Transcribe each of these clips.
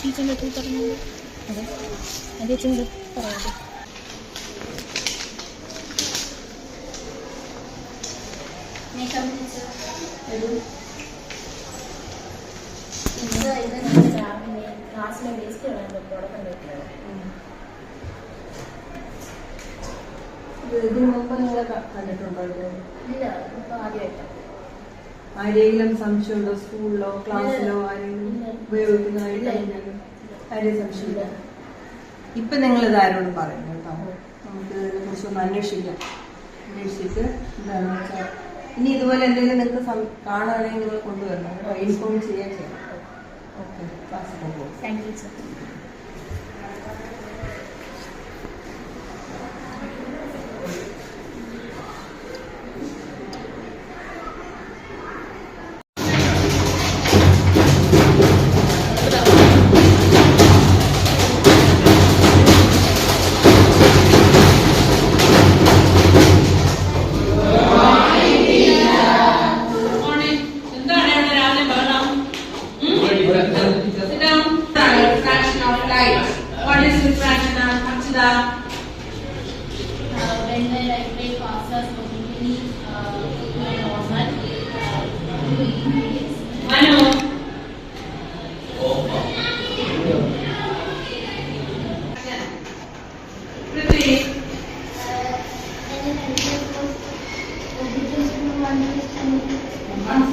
ടീച്ചറിന്റെ അടുത്ത് പറഞ്ഞത് അതെ അത് ടീച്ചറിന്റെ പറയാതെ ക്ലാസ്സിലെ വേസ്റ്റ് തുടക്കം ഇതിനു മുമ്പ് നിങ്ങൾ കണ്ടിട്ടുണ്ടോ ഇത്? ഇല്ല ഇപ്പൊ ആദ്യമായിട്ടാണ് ആരെങ്കിലും സംശയമുണ്ടോ? സ്കൂളിലോ ക്ലാസ്സിലോ ആരെങ്കിലും ഉപയോഗിക്കുന്ന ഉപയോഗിക്കുന്നതായിട്ട് ആരെയും സംശയമില്ല. ഇപ്പൊ നിങ്ങൾ ഇത് ആരോടും പറയും കേട്ടോ. നമുക്ക് ഇതിനെ കുറിച്ചൊന്ന് അന്വേഷിക്കാം. അന്വേഷിച്ചിട്ട് എന്താണെന്ന് വെച്ചാൽ ഇനി ഇതുപോലെ എന്തെങ്കിലും നിങ്ങൾക്ക് കാണുകയാണെങ്കിൽ നിങ്ങൾ കൊണ്ടുവരണം. കേട്ടോ. ഇൻഫോം ചെയ്യാൻ ചെയ്യാം. ഓക്കെ ക്ലാസ്സിൽ പോകും thank you sir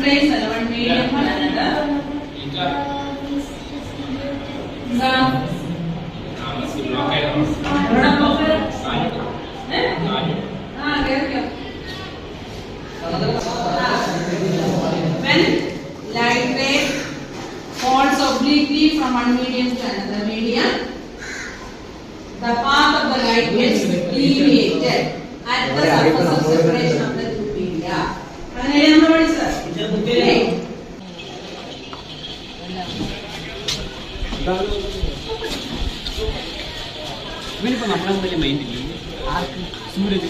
place and medium and another. When light ray falls obliquely from one medium to another medium, the path of the light gets deviated at the surface of separation of the two media. ഇവനിപ്പോ നമ്മളെ വലിയ mind ഇല്ല സൂരജ്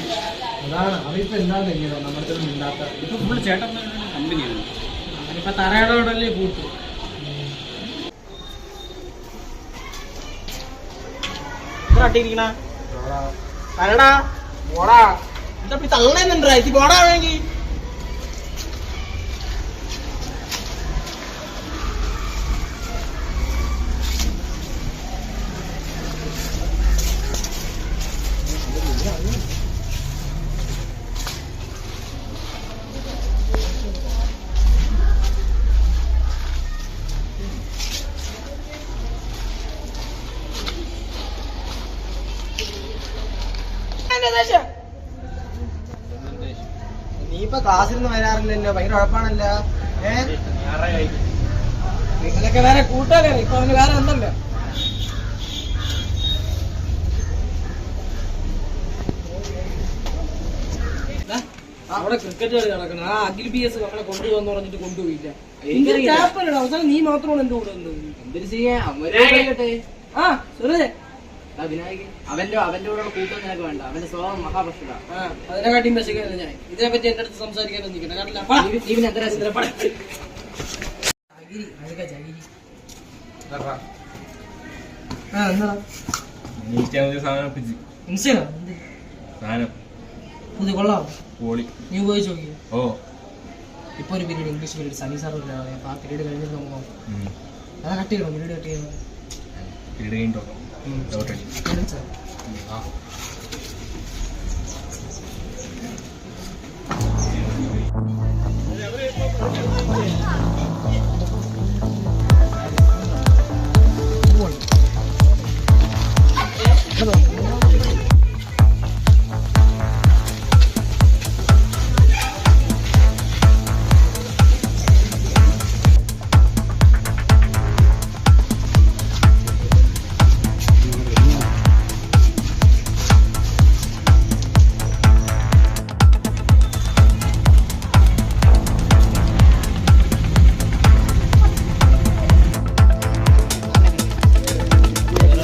അതാണ്. അവരിപ്പോ എന്താ തെങ്ങിയതോ നമ്മുടെ അടുത്ത് മിണ്ടാത്ത. ഇപ്പൊ ഫുള്ള് ചേട്ടൻ കമ്പനിയാണ്. അവനിപ്പോ തറയോടല്ലേ കൂട്ടു എന്താ തള്ളേന്നുണ്ടാ ഇത് പോടാ വേണമെങ്കിൽ ക്ലാസ്സിൽ നിന്ന് വരാറില്ലല്ലോ. ഭയങ്കര ഉഴപ്പാണല്ലോ. നിങ്ങളൊക്കെ വേറെ കൂട്ടുകാരാണ്. ഇപ്പൊ അവന് വേറെ ഒന്നല്ലോ അവിടെ ക്രിക്കറ്റ് കളി നടക്കണം ആ അഖിൽ ബി എസ് നമ്മളെ കൊണ്ടുപോകാന്ന് പറഞ്ഞിട്ട് കൊണ്ടുപോയില്ല. അവസാനം നീ മാത്രമാണ് എന്റെ കൂടെ വന്നത് എന്തൊരു ചെയ്യാൻ ആ സുരജ് വിനായകൻ അവന്റെ അവന്റെ കൂടെ കൂട്ടം നിനക്ക് വേണ്ട. അവന്റെ സ്വഭാവം ആ അതിനെക്കാട്ടിയും ബസ്സിക്കാൻ ഞാൻ. ഇതിനെ പറ്റി എന്റെ അടുത്ത് സംസാരിക്കാനൊന്നും നിൽക്കണ്ട കാരണം നീ പിന്നെ എന്തരാ ചിന്ത ചകിരി ആ എന്താ? നീറ്റാവുന്ന സാധനം പിച്ച് ഇൻസ്റ്റോ എന്ത്? സാധനം. പുതിയ കൊള്ളാം പോളി. നീ ഉപയോഗിച്ച് നോക്കി ഓ. ഇപ്പൊ ഒരു period English period Sani sir ആ പീരീഡ് കഴിഞ്ഞിട്ട് നോക്കാം. ഉം. അതാ കട്ട് ചെയ്യണം? പീരീഡ് കട്ട് ചെയ്യണം? പിരീഡ് കഴിഞ്ഞിട്ട് നോക്കാം. 嗯，到这里。嗯，啊。哎呀，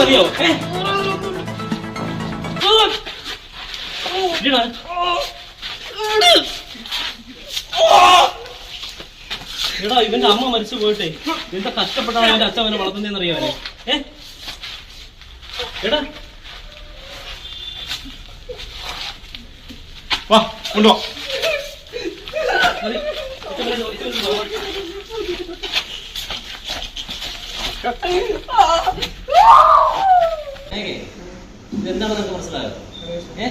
അറിയോ? എടാ ഇവന്റെ അമ്മ മരിച്ചു പോയിട്ടെ. എന്താ കഷ്ടപ്പെട്ടാണ് അവന്റെ അച്ഛൻ അവനെ വളർത്തുന്നതെന്ന് അറിയാവേ ഏ? എടാ. വാ കൊണ്ടുവാ. ഇതെന്താണ് നിനക്ക് മനസ്സിലായോ? ഏ?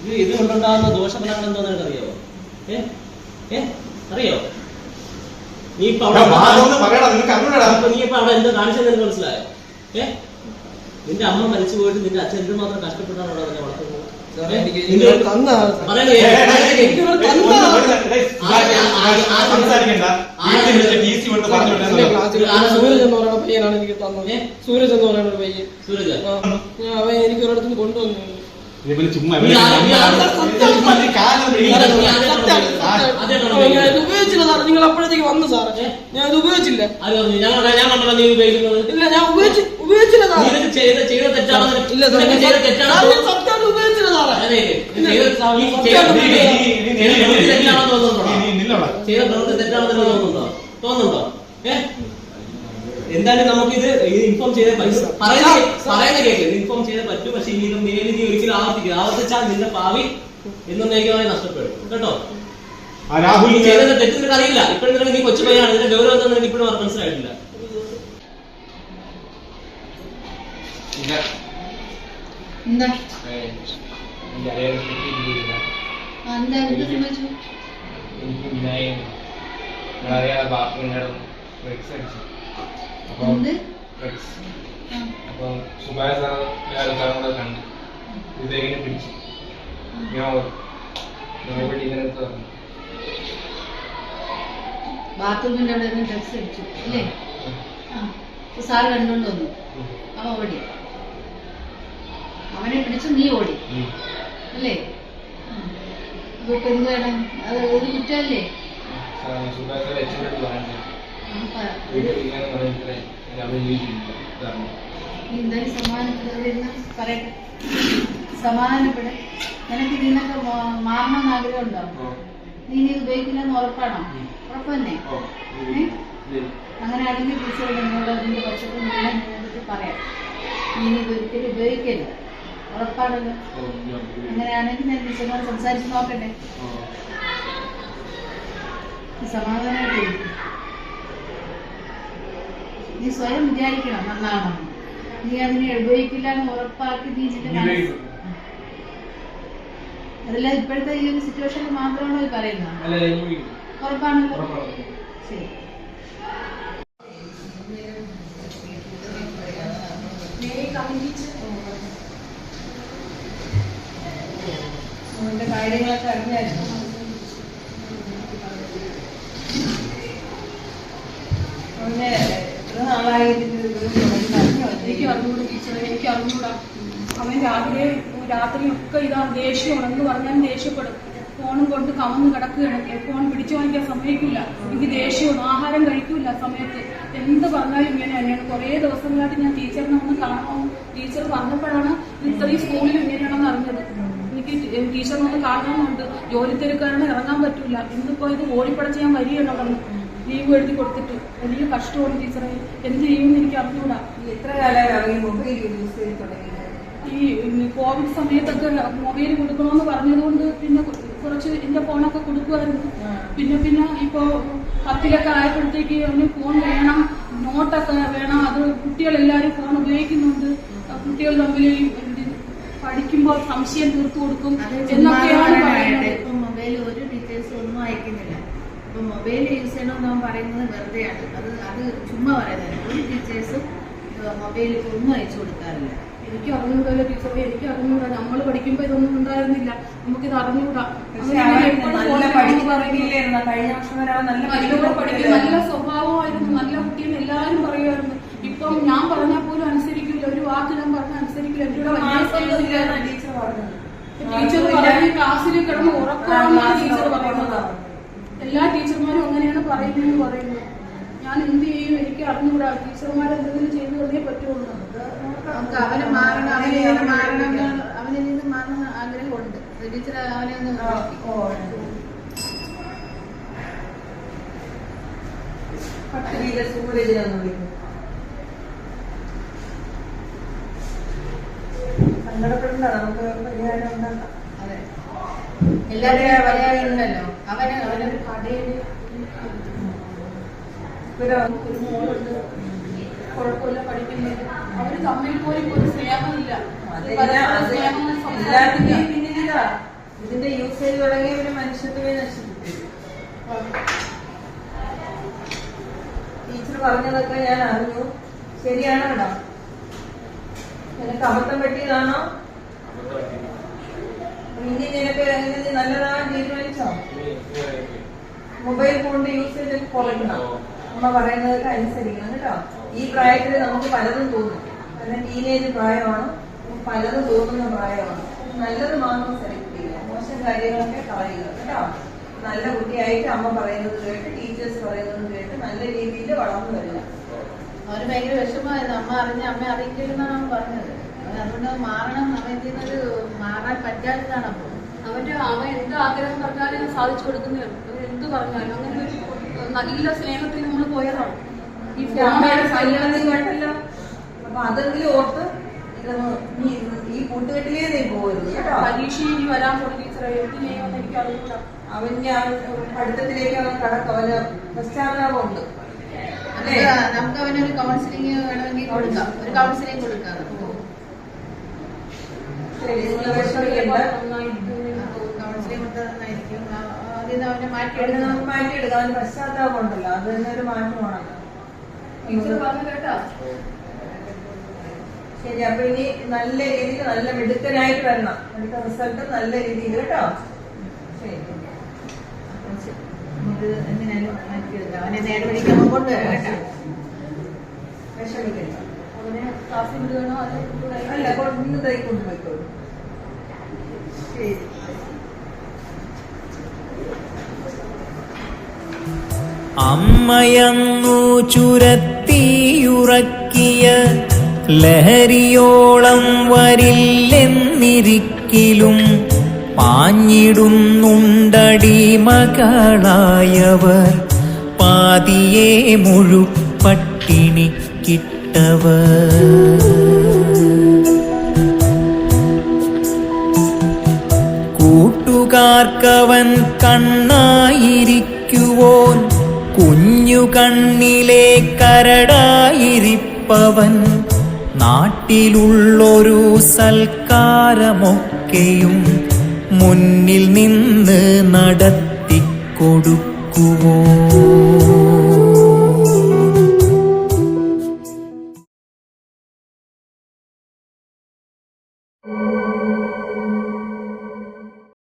ഇത് ഇത് കൊണ്ടുണ്ടാകുന്ന ദോഷഫലങ്ങൾ എന്തോന്ന് നിനക്ക് അറിയോ ഏ? ഏ? അറിയോ? നീ ഇപ്പൊ അവിടെ നീ ഇപ്പൊ അവിടെ എന്ത് കാണിച്ചത് നിനക്ക് മനസ്സിലായോ? ഏ? നിന്റെ അമ്മ മരിച്ചു പോയിട്ട് നിന്റെ അച്ഛൻ എന്തുമാത്രം കഷ്ടപ്പെട്ടാണ് അവിടെ നിന്നെ വളർത്തുന്നത്? പയ്യനാണ് എനിക്ക് തന്നത് സൂരജ് എന്ന് പറയുന്ന ഒരു പയ്യൻ സൂരജ് ഞാൻ അവൻ എനിക്ക് ഒരിടത്തും കൊണ്ടുവന്നു ഉപയോഗിച്ചില്ല. സാറേ നിങ്ങൾ അപ്പോഴത്തേക്ക് വന്നു സാറേ. ഞാൻ ഇത് ഉപയോഗിച്ചില്ല ഇല്ല ഞാൻ ഉപയോഗിച്ച് ഉപയോഗിച്ചില്ല സാറേ? ഇല്ല ഞാൻ ഉപയോഗിച്ചില്ല. തോന്നുന്നുണ്ടോ? നീ- നീ നില്ലവിടെ. ചെയ്ത പ്രവൃത്തി തെറ്റാണെന്ന് നിനക്ക് തോന്നുന്നുണ്ടോ? തോന്നുന്നുണ്ടോ? ഏ? എന്തായാലും നമുക്ക് ഇത് ഇൻഫോം ചെയ്തേ പറ്റൂ. പറയുന്ന കേൾക്കും ഇൻഫോം ചെയ്തേ പറ്റും. പക്ഷെ ഇനി ഇത് മേലിൽ നീ ഒരിക്കലും ആവർത്തിക്കും ആവർത്തിച്ചാൽ നിന്റെ ഭാവി എന്നേക്കുമായി നഷ്ടപ്പെടും. കേട്ടോ? ആ രാഹുൽ ചെയ്തത് തെറ്റ് നിനക്ക് അറിയില്ല. ഇപ്പോഴും നിനക്ക് നീ കൊച്ചു പയ്യാണ്. ഇതിന്റെ ഗൗരവം എന്താ നിനക്ക് ഇപ്പോഴും മനസ്സിലായിട്ടില്ല. എന്താ? എന്റെ അരയുടെ കിട്ടിയിട്ടില്ല. ആ, എന്താ എന്ത് സംഭവിച്ചു എനിക്ക് ഇന്നായി നിങ്ങളറിയാതെ ബാത്റൂമിന്റെ അടിച്ചു. അപ്പം വേറെ കണ്ടു. പിടിച്ചു. ഞാൻ പറഞ്ഞു. അവിടെ ഡ്രഗ്സ് അടിച്ചു അല്ലേ? സാറ് കണ്ടോണ്ട് വന്നു. അപ്പൊ ഓടി അവനെ പിടിച്ച് നീ ഓടി. അല്ലേ? ഇപ്പൊ എന്ത് വേണം അത് ഒരു കുറ്റമല്ലേ? എന്തായാലും സമാധാനപ്പെടുന്ന പറയട്ടെ സമാധാനപ്പെടെ നിനക്ക് ഇതിനൊക്കെ മാ- മാറണമെന്ന് ആഗ്രഹം ഉണ്ടോ നീ ഇനി ഉപയോഗിക്കില്ലെന്ന് ഉറപ്പാണോ? ഉറപ്പന്നെ? അങ്ങനെ ആണെങ്കിൽ ടീച്ചർ നിങ്ങളോട് അതിന്റെ പക്ഷത്തിൽ മുഴുവൻ നിന്നെടുത്ത് പറയാം. നീ ഇനി ഒരിക്കലും ഉപയോഗിക്കരുത്. ഉറപ്പാണല്ലോ. അങ്ങനെയാണെങ്കിൽ ഞാൻ ടീച്ചറിനോട് സംസാരിച്ച് നോക്കട്ടെ. നീ സമാധാനമായിട്ട്. നീ സ്വയം വിചാരിക്കണം നന്നാണോ നീ അതിനെ ഉപയോഗിക്കില്ല എന്ന് ഉറപ്പാക്കി മനസ്സ്. അതല്ല ഇപ്പോഴത്തെ ഈ ഒരു സിറ്റുവേഷനിൽ മാത്രമാണോ ഈ പറയുന്നത്? ഉറപ്പാണല്ലോ. ശരി. അവന്റെ കാര്യങ്ങളൊക്കെ അറിഞ്ഞായിരുന്നു. പിന്നെ എത്ര ഇത് എനിക്ക് അറിഞ്ഞൂടാ ടീച്ചറെ എനിക്ക് അറിഞ്ഞൂടാ. അവൻ രാവിലെ രാത്രിയൊക്കെ ഇതാ ദേഷ്യമാണെന്ന് പറഞ്ഞാൽ ദേഷ്യപ്പെടും. ഫോണും കൊണ്ട് കമന്ന് കിടക്കുകയാണ്. ഫോൺ പിടിച്ചു വാങ്ങിക്കാൻ സമ്മതിക്കില്ല എനിക്ക് ദേഷ്യമാണ്. ആഹാരം കഴിക്കില്ല സമയത്ത്. എന്ത് പറഞ്ഞാലും ഇങ്ങനെ തന്നെയാണ്. കുറേ ദിവസങ്ങളായിട്ട് ഞാൻ ടീച്ചറിനെ ഒന്ന് കാണാൻ ടീച്ചർ പറഞ്ഞപ്പോഴാണ് ഇത്രയും സ്കൂളിൽ ഇങ്ങനെയാണെന്ന് അറിഞ്ഞത്. എനിക്ക് ടീച്ചറിനെ ഒന്ന് കാണണമെന്നുണ്ട് ജോലി തിരക്കാരാണ് ഇറങ്ങാൻ പറ്റില്ല ഇന്നിപ്പോ ഇത് ഓടിപ്പടച്ച് ഞാൻ വരികയാണ് പറഞ്ഞു ലീവ് എഴുതി കൊടുത്തിട്ട്. വലിയ കഷ്ടമാണ് ടീച്ചറെ. എന്ത് ചെയ്യുമെന്ന് എനിക്ക് അറിഞ്ഞൂടാ. എത്ര കാലമായി ഈ മൊബൈൽ യൂസ് ചെയ്ത് തുടങ്ങിയത്? ഈ ഉം, കോവിഡ് സമയത്തൊക്കെ മൊബൈൽ കൊടുക്കണമെന്ന് പറഞ്ഞതുകൊണ്ട് പിന്നെ കുറച്ച് എന്റെ ഫോണൊക്കെ കൊടുക്കുമായിരുന്നു പിന്നെ പിന്നെ ഇപ്പോ പത്തിലൊക്കെ ആയപ്പോഴത്തേക്ക് അവന് ഫോൺ വേണം നോട്ടൊക്കെ വേണം. അത് കുട്ടികളെല്ലാവരും ഫോൺ ഉപയോഗിക്കുന്നുണ്ട്. കുട്ടികൾ തമ്മിൽ പഠിക്കുമ്പോൾ സംശയം തീർത്തു കൊടുക്കും എന്നൊക്കെയാണ് പറയുന്നത്. ഇപ്പൊ മൊബൈൽ ഒരു ഡീറ്റെയിൽസ് ഒന്നും അയക്കുന്നില്ല. ഇപ്പൊ മൊബൈൽ യൂസ് ചെയ്യണമെന്ന് അവൻ പറയുന്നത് വെറുതെയാണ്. അത് അത് ചുമ്മാ പറയുന്നത് ഒരു ടീച്ചേഴ്സും മൊബൈലിൽ ഇപ്പൊ ഒന്നും അയച്ചു കൊടുക്കാറില്ല. എനിക്ക് അറിഞ്ഞൂടല്ലോ ടീച്ചറെ? എനിക്ക് അറിഞ്ഞൂടാ നമ്മൾ പഠിക്കുമ്പോ ഇതൊന്നും ഉണ്ടായിരുന്നില്ല. നമുക്കിത് അറിഞ്ഞൂടാ നല്ല സ്വഭാവമായിരുന്നു. നല്ല കുട്ടിയെന്ന് എല്ലാരും പറയുമായിരുന്നു. ഇപ്പം ഞാൻ പറഞ്ഞാൽ പോലും അനുസരിക്കില്ല ഒരു വാക്ക് ഞാൻ പറഞ്ഞാൽ അനുസരിക്കില്ല എന്നോട് വലിയ സ്നേഹമില്ല. ടീച്ചർ പറഞ്ഞത്. ടീച്ചർ പറഞ്ഞ് ക്ലാസ്സിൽ കിടന്ന് ഉറക്കമാണെന്നാണ് ടീച്ചർ പറയുന്നത്. എല്ലാ ടീച്ചർമാരും അങ്ങനെയാണ് പറയുന്നതെന്ന് പറയുന്നത് ഞാൻ എന്ത് ചെയ്യും? എനിക്ക് അറിഞ്ഞുകൂടാ. ടീച്ചർമാർ എന്തെങ്കിലും ചെയ്തു തന്നേ പറ്റുള്ളൂ. നമുക്ക് അവനെ മാറണം അവനെ മാറണം എന്ന് മാറുന്ന നിന്ന് മാറണം ആഗ്രഹമുണ്ട്. ടീച്ചർ അവനെ ഒന്ന് സൂരജിനെന്ന് വിളിക്കും. സങ്കടപ്പെടണ്ട നമുക്ക് പരിഹാരം ഉണ്ടാക്കാം അതെ എല്ലാവരും പറയാറുണ്ടല്ലോ അവന് അവനൊരു കടയിൽ ഒരു ഒരു മോളുണ്ട്. കുഴപ്പമില്ല പഠിക്കുന്നത് അവർ തമ്മിൽ പോലും ഒരു സ്നേഹമില്ല. ഒരു അതെല്ലാം പരസ്പര അത് സ്നേഹം എല്ലാത്തിന്റെയും സംസാരിക്കില്ല. പിന്നിലിതാ. ഇതിന്റെ യൂസേജ് തുടങ്ങിയ ഒരു മനുഷ്യത്വമേ നശിപ്പിക്കും ടീച്ചർ പറഞ്ഞതൊക്കെ ഞാൻ അറിഞ്ഞു. ശരിയാണോ കേട്ടോ നിനക്ക് അബദ്ധം പറ്റിയതാണോ? ഇനി നിനക്ക് എങ്ങനെ നീ നല്ലതാകാൻ തീരുമാനിച്ചോ? മൊബൈൽ ഫോണിന്റെ യൂസേജ് കുറയ്ക്കണം അമ്മ പറയുന്നതൊക്കെ അനുസരിക്കണം കേട്ടോ. ഈ പ്രായത്തിൽ നമുക്ക് പലതും തോന്നും. കാരണം ടീനേജ് പ്രായമാണ്? പലതും തോന്നുന്ന പ്രായമാണ്? നല്ലത് മാത്രം സെലക്ട് ചെയ്യുക മോശം കാര്യങ്ങളൊക്കെ കളയുക കേട്ടോ. നല്ല കുട്ടിയായിട്ട് അമ്മ പറയുന്നത് കേട്ട് ടീച്ചേഴ്സ് പറയുന്നത് കേട്ട് നല്ല രീതിയിൽ വളർന്നു വരിക. അവന് ഭയങ്കര വിഷമമായിരുന്നു. അമ്മ അറിഞ്ഞ അമ്മ അറിയിക്കില്ലെന്നാണ് പറഞ്ഞത്. അതുകൊണ്ട് മാറണം അവൻ ചെയ്യുന്നത് മാറാൻ പറ്റാത്തതാണ് അപ്പോൾ അവന്റെ അവൻ എന്ത് ആഗ്രഹം പറഞ്ഞാലും ഞാൻ സാധിച്ചു കൊടുക്കുന്നേ ഉള്ളൂ. എന്ത് പറഞ്ഞാലും അങ്ങനെ ഒരു നല്ല സ്നേഹത്തിൽ നമ്മൾ പോയതാണ്. ഈ കേട്ടല്ലോ അപ്പൊ അതെങ്കിലും ഓർത്ത് ഈ കൂട്ടുകെട്ടിലേ നീ പോകരുത് കേട്ടോ. പരീക്ഷ ഇനി വരാൻ പോകുന്ന ടീച്ചറെ എന്ത് എനിക്ക് അറിയില്ല അവന്റെ ആ പഠിത്തത്തിലേക്ക് അവൻ കടക്കും. അവന് പശ്ചാത്താപമുണ്ട് അല്ലേ? നമുക്ക് നമുക്ക് അവനൊരു കൗൺസിലിംഗ് വേണമെങ്കിൽ കൊടുക്കാം. ഒരു കൗൺസിലിംഗ് കൊടുക്കാം ശരി നിങ്ങൾ വിഷമിക്കണ്ട കൗൺസിലിംഗ് കൊടുത്താൽ നന്നായിരിക്കും ആ, ആദ്യം അവനെ അവിടെ മാറ്റിയെടുക്കണം നമുക്ക് മാറ്റിയെടുക്കാം അവന് പശ്ചാത്താപം ഉണ്ടല്ലോ. അത് തന്നെ ഒരു മാറ്റമാണല്ലോ ശരി അപ്പൊ ഇനി നല്ല രീതിയിൽ നല്ല മിടുക്കനായിട്ട് വരണം. അടുത്ത റിസൾട്ട് നല്ല രീതിയിൽ കേട്ടോ. ശരി. നമുക്ക് എങ്ങനെയാലും മാറ്റിയെടുക്കാം. അവനെ നേരെ പിടിക്കാൻ കേട്ടോ. വിഷമിക്കണ്ട അവനെ ക്ലാസ്സിൽ വിടുകയാണോ അല്ല കൊണ്ട് ഇന്ന് തൈ കൊണ്ടുപോയിക്കോളൂ അമ്മയന്നു ചുരത്തിയുറക്കിയ ലഹരിയോളം വരില്ലെന്നിരിക്കിലും പാഞ്ഞിടുന്നുണ്ടടി മകളായവർ. പാതിയെ മുഴു പട്ടിണിക്കിട്ടവർ കൂട്ടുകാർക്കവൻ കണ്ണായിരിക്കുവോൻ. കുഞ്ഞു കണ്ണിലെ കരടായിരിപ്പവൻ. നാട്ടിലുള്ളൊരു സൽക്കാരമൊക്കെയും മുന്നിൽ നിന്ന് നടത്തിക്കൊടുക്കുവോ.